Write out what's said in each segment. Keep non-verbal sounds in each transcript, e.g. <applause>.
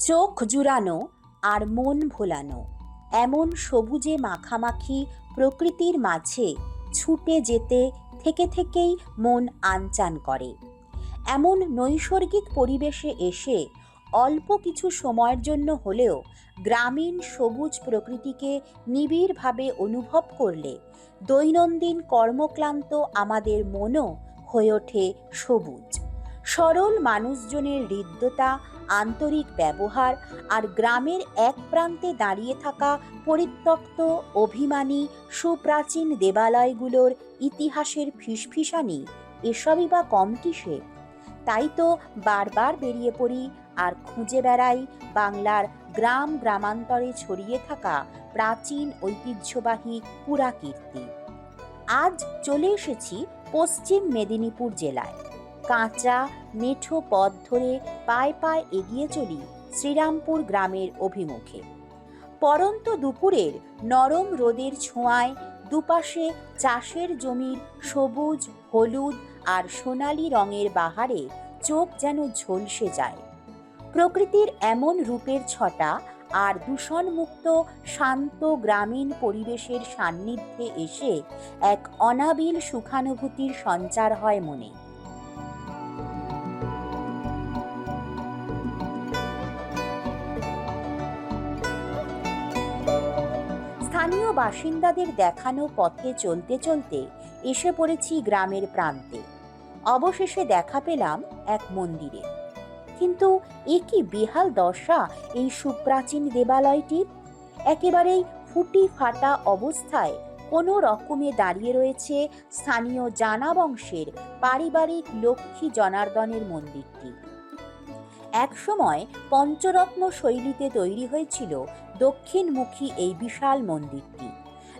চোখ জুড়ানো আর মন ভোলানো। এমন সবুজে মাখামাখি প্রকৃতির মাঝে ছুটে যেতে থেকে থেকেই মন আনচান করে। এমন নৈসর্গিক পরিবেশে এসে অল্প কিছু সময়ের জন্য হলেও গ্রামীণ সবুজ প্রকৃতিকে নিবিড়ভাবে অনুভব করলে দৈনন্দিন কর্মক্লান্ত আমাদের মনও হয়ে ওঠে সবুজ। সরল মানুষজনের হৃদ্যতা, আন্তরিক ব্যবহার আর গ্রামের এক প্রান্তে দাঁড়িয়ে থাকা পরিত্যক্ত, অভিমানী, সুপ্রাচীন দেবালয়গুলোর ইতিহাসের ফিসফিসানি, এসবই বা কম কিসে তাই তো বারবার বেরিয়ে পড়ি আর খুঁজে বেড়াই বাংলার গ্রাম গ্রামান্তরে ছড়িয়ে থাকা প্রাচীন ঐতিহ্যবাহী পুরাকীর্তি। আজ চলে এসেছি পশ্চিম মেদিনীপুর জেলায়। কাঁচা মেঠো পথ ধরে পায়ে পায়ে এগিয়ে চলি শ্রীরামপুর গ্রামের অভিমুখে। পরন্ত দুপুরের নরম রোদের ছোঁয়ায় দুপাশে চাষের জমির সবুজ, হলুদ আর সোনালি রঙের বাহারে চোখ যেন ঝলসে যায়। প্রকৃতির এমন রূপের ছটা আর দূষণমুক্ত, শান্ত গ্রামীণ পরিবেশের সান্নিধ্যে এসে এক অনাবিল সুখানুভূতির সঞ্চার হয় মনে। বাসিন্দাদের দেখানো পথে চলতে চলতে এসে পড়েছি গ্রামের প্রান্তে। অবশেষে দেখা পেলাম এক মন্দিরে। কিন্তু এ কি বেহাল দশা এই সুপ্রাচীন দেবালয়টির একেবারেই ফুটি ফাটা অবস্থায় কোনো রকমে দাঁড়িয়ে রয়েছে স্থানীয় জানা বংশের পারিবারিক লক্ষ্মী জনার্দনের মন্দিরটি। একসময় পঞ্চরত্ন শৈলীতে তৈরি হয়েছিল দক্ষিণমুখী এই বিশাল মন্দিরটি।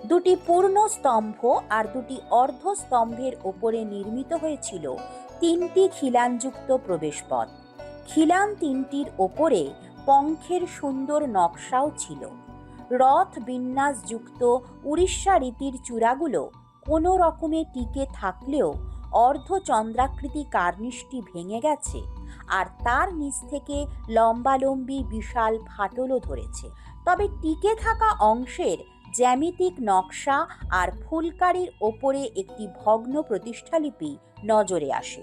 দুটি পূর্ণ স্তম্ভ আর দুটি অর্ধ স্তম্ভের ওপরে নির্মিত হয়েছিল তিনটি খিলানযুক্ত প্রবেশপথ। খিলান তিনটির ওপরে পঙ্খের সুন্দর নকশাও ছিল। রথ বিন্যাসযুক্ত উড়িষ্যা রীতির চূড়াগুলো কোনো রকমে টিকে থাকলেও অর্ধচন্দ্রাকৃতি কার্নিশটি ভেঙে গেছে আর তার নিচ থেকে লম্বালম্বি বিশাল ফাটলও ধরেছে। তবে টিকে থাকা অংশের জ্যামিতিক নকশা আর ফুলকারির ওপরে একটি ভগ্ন প্রতিষ্ঠালিপি নজরে আসে।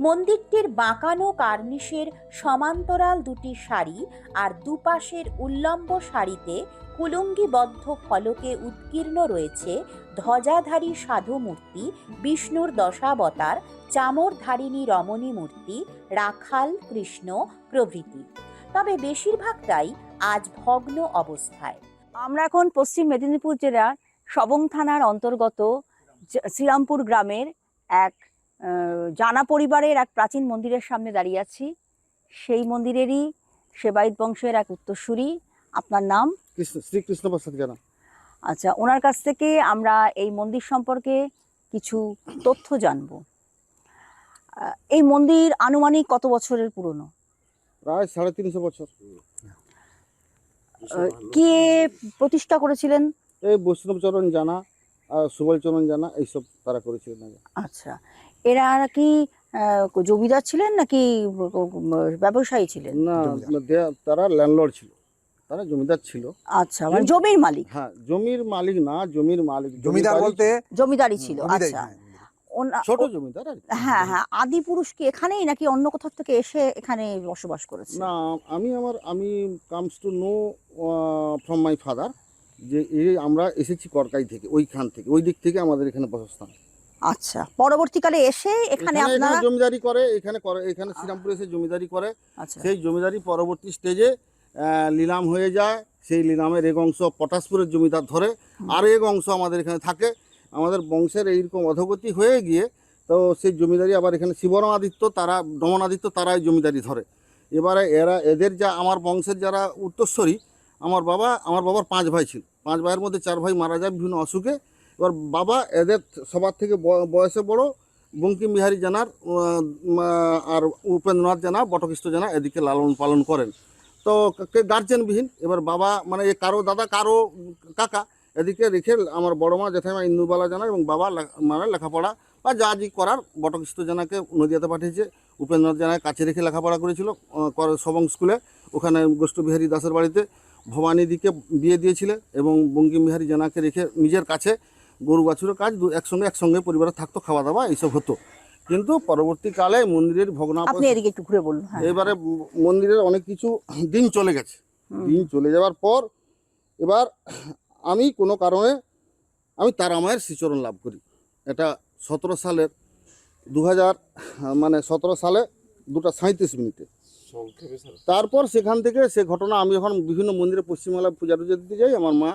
মন্দিরটির বাঁকানো কার্নিশের সমান্তরাল দুটি সারি আর দুপাশের উল্লম্ব সারিতে কুলুঙ্গিবদ্ধ ফলকে উৎকীর্ণ রয়েছে ধ্বজাধারী সাধু মূর্তি বিষ্ণুর দশাবতার, চামরধারিণী রমণী মূর্তি, রাখাল, কৃষ্ণ প্রভৃতি। তবে বেশিরভাগটাই আজ ভগ্ন অবস্থায়। আমরা এখন পশ্চিম মেদিনীপুর জেলার সবং থানার অন্তর্গত শ্রীরামপুর গ্রামের এক জানা পরিবারের এক প্রাচীন মন্দিরের সামনে দাঁড়িয়ে আছি। সেই মন্দিরেরই সেবায়িত বংশের এক উত্তরসূরি। আপনার নাম? কৃষ্ণ শ্রীকৃষ্ণ প্রসাদ জানা। আচ্ছা ওনার কাছ থেকে আমরা এই মন্দির সম্পর্কে কিছু তথ্য জানব। এই মন্দির আনুমানিক কত বছরের পুরনো? প্রায় সাড়ে তিনশো বছর। কে প্রতিষ্ঠা করেছিলেন? এই বৈষ্ণবচরণ জানা আর সুবলচরণ জানা এইসব তারা করেছিলেন আচ্ছা। এরা কি আহ, জমিদার ছিলেন নাকি ব্যবসায়ী ছিলেন? না তারা ল্যান্ডলর্ড ছিল। তারা জমিদার ছিল। আচ্ছা মানে জমির মালিক। হ্যাঁ জমির মালিক না জমির মালিক। জমিদার বলতে জমিদারি ছিল আচ্ছা। ছোট জমিদার কি। হ্যাঁ হ্যাঁ। আদি পুরুষ কি এখানেই নাকি অন্য কোথাও থেকে এসে এখানে বসবাস করেছে? না আমি আমার আমি comes to know from my father যে এই আমরা এসেছি করকাই থেকে ওইখান থেকে ওই দিক থেকে আমাদের এখানে বসস্থান। আচ্ছা পরবর্তীকালে এসে এখানে আপনারা জমিদারি করে এখানে করে এখানে শ্রীরামপুরে এসে জমিদারি করে। আচ্ছা। সেই জমিদারি পরবর্তী স্টেজে নিলাম হয়ে যায়। সেই নিলামের এক অংশ পটাশপুরের জমিদার ধরে আর এক অংশ আমাদের এখানে থাকে। আমাদের বংশের এইরকম অধগতি হয়ে গিয়ে, তো সেই জমিদারি আবার এখানে শিবরমাদিত্য, তারা দমনাদিত্য তারা এই জমিদারি ধরে। এবারে এরা, এদের যা, আমার বংশের যারা উত্তরস্বরী, আমার বাবা, আমার বাবার পাঁচ ভাই ছিল। পাঁচ ভাইয়ের মধ্যে চার ভাই মারা যায় বিভিন্ন অসুখে। এবার বাবা এদের সবার থেকে বয়সে বড়, বঙ্কিম বিহারী জানার আর উপেন্দ্রনাথ জানা, বটকৃষ্ণ জানা এদিকে লালন পালন করেন। তো গার্জেনবিহীন এবার বাবা মানে কারও দাদা, কারও কাকা এদিকে রেখে আমার বড় মা জেঠাইমা ইন্দুবালা জানা এবং বাবা মানে লেখাপড়া বা যা যা করার বটকৃষ্ণ জানাকে নদিয়াতে পাঠিয়েছে। উপেন্দ্রনাথ জানাকে কাছে রেখে লেখাপড়া করেছিল সবং স্কুলে। ওখানে গোষ্ঠবিহারী দাসের বাড়িতে ভবানীদিকে বিয়ে দিয়েছিলেন এবং বঙ্কিমবিহারী জানাকে রেখে নিজের কাছে গরু বাছুরের কাজ দু- একসঙ্গে একসঙ্গে পরিবারে থাকতো খাওয়া দাওয়া এইসব হতো। কিন্তু পরবর্তীকালে মন্দিরের বলুন হ্যাঁ। এবারে মন্দিরের অনেক কিছু দিন চলে গেছে। দিন চলে যাওয়ার পর এবার আমি কোনো কারণে আমি তারামায়ের শ্রীচরণ লাভ করি। এটা সতেরো সালের দু হাজার মানে সতেরো সালে দুটা সাঁত্রিশ মিনিটে। তারপর সেখান থেকে সে ঘটনা আমি যখন বিভিন্ন মন্দিরে পশ্চিমবাংলায় পূজা টুজা দিতে যাই আমার মা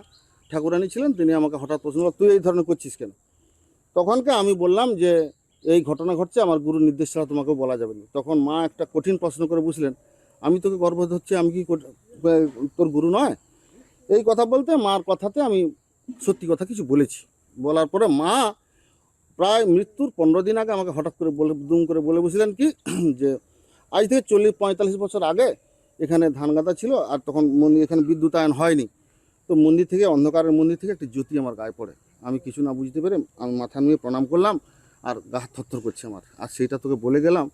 ঠাকুরানী ছিলেন তিনি আমাকে হঠাৎ প্রশ্ন করলেন, তুই এই ধরনের করছিস কেন? তখনকে আমি বললাম যে এই ঘটনা ঘটছে আমার গুরু নির্দেশ ছাড়া তোমাকে বলা যাবে না। তখন মা একটা কঠিন প্রশ্ন করে বুঝলেন আমি তোকে গর্ভবোধ হচ্ছে আমি কি তোর গুরু নয়? এই কথা বলতে মার কথাতে আমি সত্যি কথা কিছু বলেছি। বলার পরে মা প্রায় মৃত্যুর পনেরো দিন আগে আমাকে হঠাৎ করে বলে, দুম করে বলে বসলেন কি, <clears throat> যে আজ থেকে চল্লিশ, পঁয়তাল্লিশ বছর আগে এখানে ধান গাঁদা ছিল আর তখন মন্দির, এখানে বিদ্যুতায়ন হয়নি। তো মন্দির থেকে, অন্ধকারের মন্দির থেকে একটি জ্যোতি আমার গায়ে পড়ে। আমি কিছু না বুঝতে পেরে আমি মাথা নিয়ে প্রণাম করলাম আর গা থরথর করছে আমার। আর সেইটা তোকে বলে গেলাম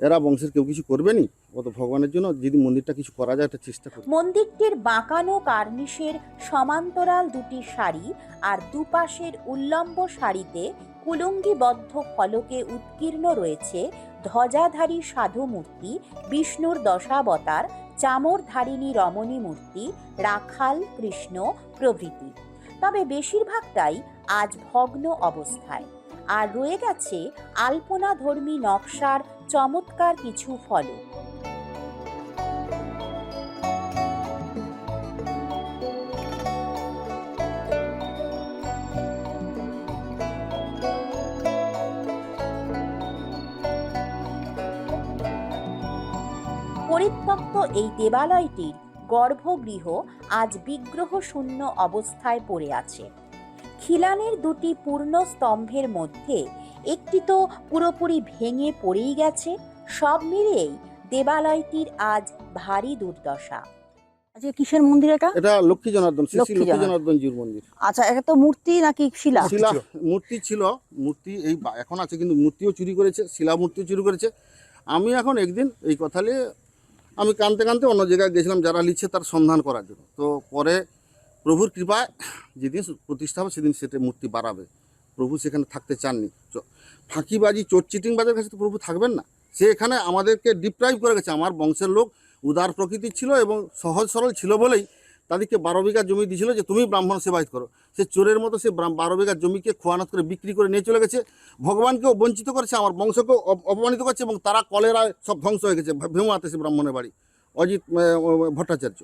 এরা বংশের কেউ কিছু করবে নি ও ভগবানের জন্য যদি মন্দিরটা কিছু করা যায়, একটা চেষ্টা করি মন্দিরটির বাঁকানো কার্নিশের সমান্তরাল দুটি শাড়ি আর দুপাশের উল্লম্ব শাড়িতে কুলুঙ্গিবদ্ধ ফলকে উৎকীর্ণ রয়েছে ধ্বজাধারী সাধু মূর্তি, বিষ্ণুর দশাবতার, চামরধারিণী রমণী মূর্তি, রাখাল, কৃষ্ণ প্রভৃতি। তবে বেশিরভাগটাই আজ ভগ্ন অবস্থায়। আর রয়ে গেছে আলপনা ধর্মী নকশার চমৎকার কিছু ফলক পরিত্যক্ত এই দেবালয়টির গর্ভগৃহ আজ বিগ্রহ শূন্য অবস্থায় পড়ে আছে। খিলানের দুটি পূর্ণ স্তম্ভের মধ্যে একটি তো পুরোপুরি ভেঙে পড়েই গেছে সব মিলিয়েই দেবালয়টির আজ ভারী দুর্দশা। আচ্ছা কিসের মন্দির এটা? এটা লক্ষ্মী জনার্দন শ্রী শ্রী লক্ষ্মী মন্দির। আচ্ছা এটা তো মূর্তি নাকি শিলা? শিলা মূর্তি ছিল মূর্তি এই এখন আছে কিন্তু মূর্তিও চুরি করেছে শিলা মূর্তিও চুরি করেছে। আমি এখন একদিন এই কথা নিয়ে আমি কানতে কানতে অন্য জায়গায় গেছিলাম যারা লিখছে তার সন্ধান করার জন্য। তো পরে প্রভুর কৃপায় যেদিন প্রতিষ্ঠা হবে, সেদিন সেটা মূর্তি বাড়াবে। প্রভু সেখানে থাকতে চাননি। ফাঁকিবাজি চোট চিটিংবাজের কাছে তো প্রভু থাকবেন না। সে এখানে আমাদেরকে ডিপ্রাইভ করে গেছে। আমার বংশের লোক উদার প্রকৃতির ছিল এবং সহজ সরল ছিল বলেই তাদেরকে বারো বিঘা জমি দিয়েছিল যে, তুমি ব্রাহ্মণ সেবায়ত করো। সে চোরের মতো সে বারো বিঘা জমিকে খোয়ানত করে বিক্রি করে নিয়ে চলে গেছে। ভগবানকেও বঞ্চিত করেছে, আমার বংশকেও অপমানিত করছে এবং তারা কলেরায় সব ধ্বংস হয়ে গেছে ভেমাতে সে ব্রাহ্মণের বাড়ি। অজিত ভট্টাচার্য।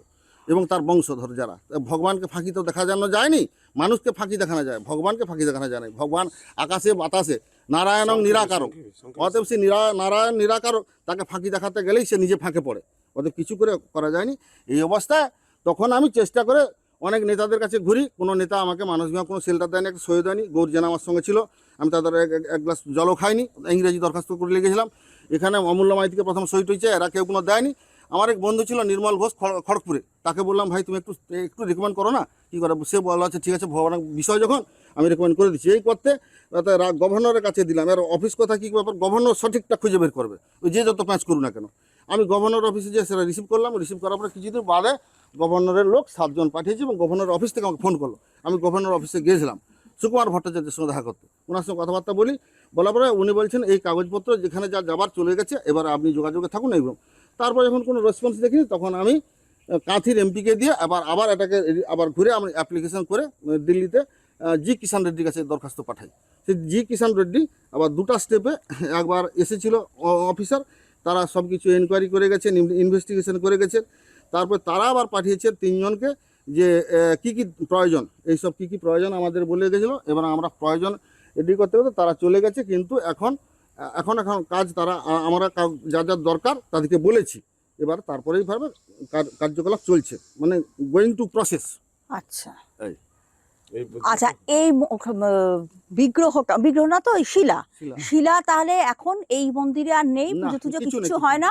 এবং তার বংশধর যারা। ভগবানকে ফাঁকি তো দেখা জানো যায়নি মানুষকে ফাঁকি দেখানো যায় ভগবানকে ফাঁকি দেখানো যায় না ভগবান আকাশে বাতাসে নারায়ণং নিরাকারক অতএব সে নিরা নারায়ণ নিরাকারক তাকে ফাঁকি দেখাতে গেলেই সে নিজে ফাঁকে পড়ে। অতএব কিছু করে করা যায়নি। এই অবস্থায় তখন আমি চেষ্টা করে অনেক নেতাদের কাছে ঘুরি। কোনো নেতা আমাকে মানসিক কোনো শেল্টার দেয়নি একটা সই দেয়নি। গৌর জেনা আমার সঙ্গে ছিল। আমি তাদের এক- গ্লাস জলও খাইনি। ইংরেজি দরখাস্ত করে লেগেছিলাম এখানে অমূল্য মাইতিকে প্রথম সই টইছে এরা কেউ কোনো দেয়নি। আমার এক বন্ধু ছিল নির্মল ঘোষ খড়- খড়গপুরে। তাকে বললাম, ভাই, তুমি একটু একটু রেকমেন্ড করো না? কী করে? সে বলা আছে ঠিক আছে, ভগবানের বিষয় যখন আমি রেকমেন্ড করে দিচ্ছি। এই করতে গভর্নরের কাছে দিলাম। এর অফিস কথা কী ব্যাপার? গভর্নর সঠিকটা খুঁজে বের করবে। ওই যে যত প্যাঁচ করুন না কেন। আমি গভর্নর অফিসে যে সেটা রিসিভ করলাম রিসিভ করার পরে কিছুদিন বাদে গভর্নরের লোক সাতজন পাঠিয়েছে এবং গভর্নর অফিস থেকে আমাকে ফোন করল। আমি গভর্নর অফিসে গিয়েছিলাম। সুকুমার ভট্টাচার্যের সঙ্গে দেখা করতে। ওনার সঙ্গে কথাবার্তা বলি। বলার পরে উনি বলছেন, এই কাগজপত্র যেখানে যা যাবার চলে গেছে, এবার আপনি যোগাযোগে থাকুন এইগুলো তারপর যখন কোনো রেসপন্স দেখিনি, তখন আমি কাঁথির এমপিকে দিয়ে আবার আবার এটাকে আবার ঘুরে আমি অ্যাপ্লিকেশন করে দিল্লিতে জি কিষান রেড্ডির কাছে দরখাস্ত পাঠাই। সেই জি কিষান রেড্ডি আবার দুটা স্টেপে একবার এসেছিল অফিসার তারা সব কিছু এনকোয়ারি করে গেছেন ইনভেস্টিগেশন করে গেছেন তারপর তারা আবার পাঠিয়েছে তিনজনকে যে কি কি প্রয়োজন, এইসব কি কি প্রয়োজন আমাদের বলে গেছিল, এবার আমরা প্রয়োজন রেডি করতে করতে তারা চলে গেছে, কিন্তু এখন এখন এখন কাজ তারা আমরা যা যা দরকার তাদেরকে বলেছি। এবার তারপরেই ভাবে কার্যকলাপ চলছে। মানে গোয়িং টু প্রসেস আচ্ছা। এই। আচ্ছা এই বিগ্রহটা বিগ্রহ না তো ওই শিলা। শিলা। তাহলে এখন এই মন্দিরে আর নেই পুজো টুজো কিচ্ছু হয় না?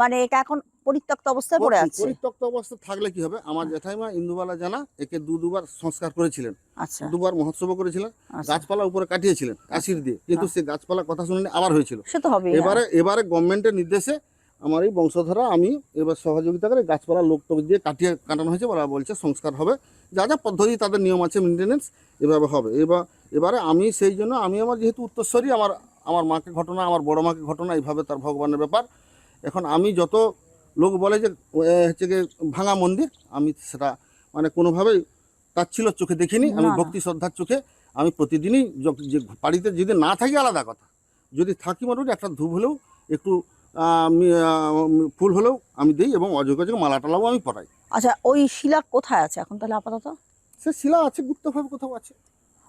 মানে এটা এখন পরিত্যক্ত অবস্থায় পড়ে আছে? পরিত্যক্ত অবস্থা থাকলে কি হবে? আমার জেঠাইমা ইন্দুবালা জানা একে দু দুবার সংস্কার করেছিলেন। আচ্ছা। দুবার মহোৎসব করেছিলেন। আচ্ছা। গাছপালা উপরে কাটিয়েছিলেন অ্যাসিড দিয়ে। কিন্তু সে গাছপালা কথা শুনে আবার হয়েছিল। সে তো হবে এবারে এবারে গভর্নমেন্টের নির্দেশে আমার এই বংশধরা আমি এবার সহযোগিতা করে গাছপালা লোক টোক দিয়ে কাটিয়ে কাটানো হয়েছে ওরা বলছে সংস্কার হবে। যা যা পদ্ধতি তাদের নিয়ম আছে মেনটেনেন্স এভাবে হবে। এবার এবারে আমি সেই জন্য আমি আমার যেহেতু উত্তরস্বরী আমার আমার মাকে ঘটনা আমার বড় মাকে ঘটনা এইভাবে তার ভগবানের ব্যাপার। এখন আমি যত লোক বলে যে হচ্ছে গিয়ে ভাঙা মন্দির আমি সেটা মানে কোনোভাবেই তার ছিল চোখে দেখিনি আমি। ভক্তি শ্রদ্ধার চোখে আমি প্রতিদিনই যে বাড়িতে যদি না থাকি আলাদা কথা যদি থাকি মোটামুটি একটা ধূপ হলেও একটু ফুল হলেও আমি দিই এবং অযোগ্য অযোগ্য মালা টালাও আমি পরাই। আচ্ছা ওই শিলা কোথায় আছে এখন তাহলে আপাতত? সে শিলা আছে গুপ্তভাবে কোথাও আছে।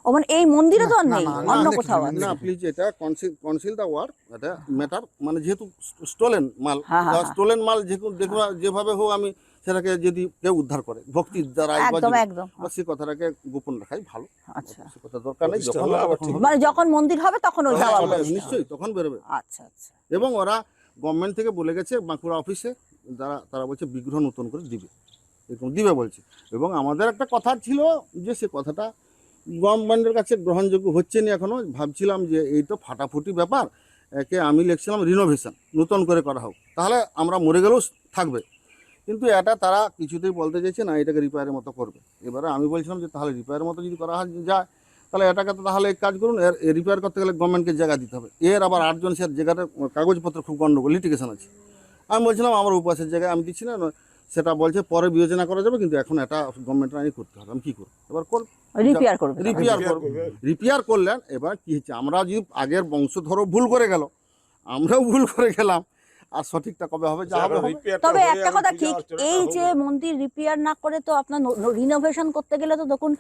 ও মানে এই মন্দিরে তো আর নেই অন্য কোথাও আছে। না প্লিজ এটা কনসিল কনসিল দ্য ওয়ার্ক এটা ম্যাটার মানে যেহেতু স্টোলেন মাল হ্যাঁ, হ্যাঁ, হ্যাঁ। স্টোলেন মাল যেভাবে হোক আমি সেটাকে যদি কেউ উদ্ধার করে ভক্তির দ্বারা একদম একদম। সে কথাটাকে গোপন রাখাই ভালো। আচ্ছা। সে কথা দরকার নেই যখন। মানে যখন মন্দির হবে তখন ওই হ্যাঁ, নিশ্চয়ই তখন বেরোবে। আচ্ছা আচ্ছা। এবং ওরা গভর্নমেন্ট থেকে বলে গেছে বাঁকুড়া অফিসে যারা, তারা বলছে বিগ্রহ নতুন করে দিবে। এরকম দিবে বলছে। এবং আমাদের একটা কথা ছিল যে সে কথাটা গভর্নমেন্টের কাছে গ্রহণযোগ্য হচ্ছে না এখনও ভাবছিলাম যে এই তো ফাটাফুটি ব্যাপার, একে আমি লিখছিলাম রিনোভেশন নতুন করে করা হোক। তাহলে আমরা মরে গেলেও থাকবে। কিন্তু এটা তারা কিছুতেই বলতে চাইছে না, এটাকে রিপেয়ারের মতো করবে। এবারে আমি বলছিলাম যে তাহলে রিপেয়ারের মতো যদি করা যায়। তাহলে এটাকে তো তাহলে এক কাজ করুন এর রিপেয়ার করতে গেলে গভর্নমেন্টকে জায়গা দিতে হবে। এর আবার আটজন সে জায়গাটা কাগজপত্র খুব গণ্ডগোল লিটিগেশন আছে। আমি বলছিলাম আমার উপাসের জায়গায় আমি দিচ্ছি না সেটা বলছে পরে বিবেচনা করা যাবে কিন্তু এখন এটা গভর্নমেন্টের আইনে করতে হবে আমি কী করব? এবার কর রিপেয়ার করবে রিপেয়ার করবে। রিপেয়ার করলেন এবার কি হচ্ছে আমরা যদি আগের বংশধরও ভুল করে গেল আমরাও ভুল করে গেলাম আর সঠিকটা কবে হবে যা হবে। তবে একটা কথা ঠিক এই যে মন্দির রিপেয়ার না করে তো আপনার রিনোভেশন করতে গেলে তো দেখুন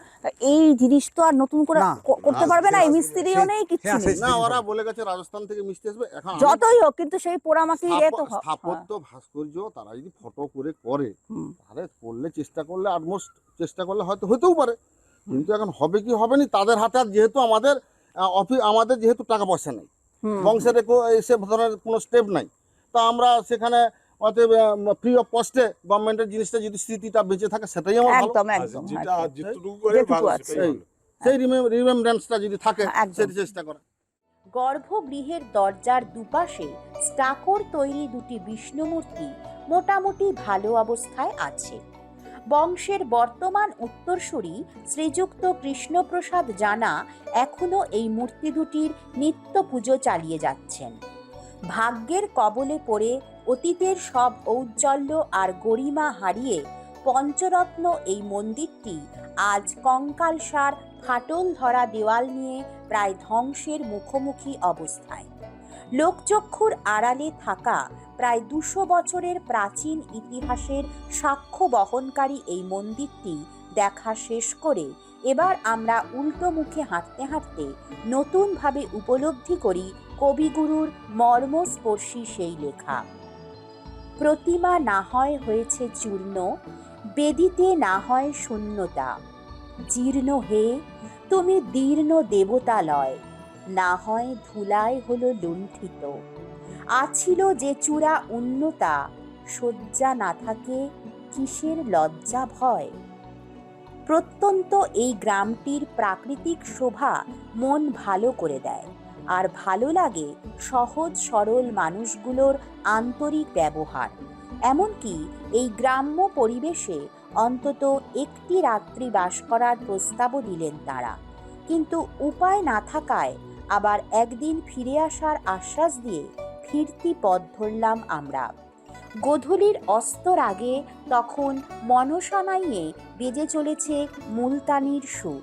এই জিনিস তো আর নতুন করে করতে পারবে না এই মিস্ত্রিও নেই সে- না ওরা বলে গেছে রাজস্থান থেকে মিষ্টি আসবে এখন যতই হোক কিন্তু সেই পোড়ামাটি এ তো স্থাপ- হ- হ্যাঁ। স্থাপত্য ভাস্কর্য তারা যদি ফটো করে করে। তাহলে করলে চেষ্টা করলে অলমোস্ট চেষ্টা করলে হয়তো হতেও পারে। কিন্তু এখন হবে কি হবে না তাদের হাতে আর যেহেতু আমাদের অফিস আমাদের যেহেতু টাকা পয়সা নেই বংশের এই ধরনের কোনো স্টেপ নাই। তা আমরা সেখানে অতএব ফ্রি অফ কস্টে গভর্নমেন্টের জিনিসটা যদি স্মৃতিটা বেঁচে থাকে সেটাই আমার একদম একদম। সেই রিমেম্বারেন্সটা যদি থাকে সেটি চেষ্টা করা। গর্ভগৃহের দরজার দুপাশে স্টাকোর তৈরি দুটি বিষ্ণুমূর্তি মোটামুটি ভালো অবস্থায় আছে। বংশের বর্তমান উত্তরসূরি শ্রীযুক্ত কৃষ্ণপ্রসাদ জানা এখনও এই মূর্তি দুটির নিত্য পুজো চালিয়ে যাচ্ছেন। ভাগ্যের কবলে পড়ে অতীতের সব ঔজ্জ্বল্য আর গরিমা হারিয়ে পঞ্চরত্ন এই মন্দিরটি আজ কঙ্কালসার ফাটল ধরা দেওয়াল নিয়ে প্রায় ধ্বংসের মুখোমুখি অবস্থায়। লোকচক্ষুর আড়ালে থাকা প্রায় দুশো বছরের প্রাচীন ইতিহাসের সাক্ষ্য বহনকারী এই মন্দিরটি দেখা শেষ করে এবার আমরা উল্টো মুখে হাঁটতে হাঁটতে নতুনভাবে উপলব্ধি করি কবিগুরুর মর্মস্পর্শী সেই লেখা। প্রতিমা না হয় হয়েছে চূর্ণ, বেদিতে না হয় শূন্যতা। জীর্ণ হে, তুমি দীর্ণ দেবতালয়, না হয় ধুলায় হলো লুণ্ঠিত। আছিল যে চূড়া উন্নতা, শয্যা না থাকে কিসের লজ্জা ভয়? প্রত্যন্ত এই গ্রামটির প্রাকৃতিক শোভা মন ভালো করে দেয়। আর ভালো লাগে সহজ সরল মানুষগুলোর আন্তরিক ব্যবহার। এমনকি এই গ্রাম্য পরিবেশে অন্তত একটি রাত্রি বাস করার প্রস্তাবও দিলেন তারা। কিন্তু উপায় না থাকায় আবার একদিন ফিরে আসার আশ্বাস দিয়ে ফিরতি পথ ধরলাম আমরা। গোধূলির অস্তর আগে তখন মনসানাইয়ে বেজে চলেছে মুলতানির সুর